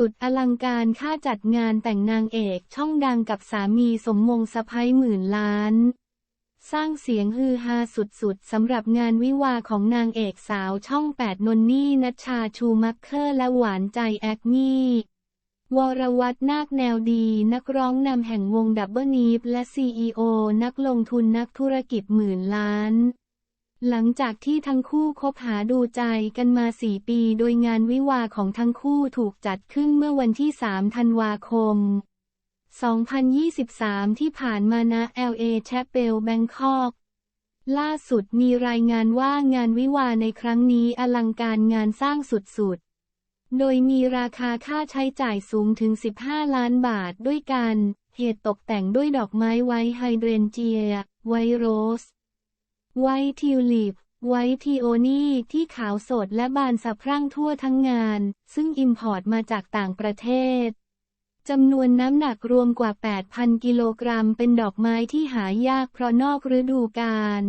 สุดอลังการค่าจัดงานแต่งนางเอกช่องดังกับสามีสมมงสะพ้ยหมื่นล้าน สร้างเสียงฮือฮาสุดๆสำหรับงานวิวาของนางเอกสาวช่อง 8 นนนี่นัชชาชูมักเคอร์และหวานใจแอกนี่ วรวัฒนาคแนวดีนักร้องนำแห่งวงดับเบิลนีฟและ CEO นักลงทุนนักธุรกิจหมื่นล้าน หลังจากที่ทั้งคู่คบหาดูใจกันมา4ปีโดยงานวิวาของทั้งคู่ถูกจัดขึ้นเมื่อวันที่ 3 ธันวาคม 2023 ที่ผ่านมาณ LA Chapel Bangkok ล่าสุดมีรายงานว่างานวิวาในครั้งนี้อลังการงานสร้างสุดๆ โดยมีราคาค่าใช้จ่ายสูงถึง 15 ล้านบาทด้วยกัน เหตุตกแต่งด้วยดอกไม้ไวท์ไฮเดรนเจีย ไวท์โรส ไวท์ทิวลิปไวท์พีโอนี่ที่ขาวสดและบานสะพรั่งทั่วทั้งงาน ซึ่งอิมพอร์ตมาจากต่างประเทศจำนวนน้ำหนักรวมกว่า 8,000 กิโลกรัมเป็นดอกไม้ที่หายากเพราะนอกฤดูกาล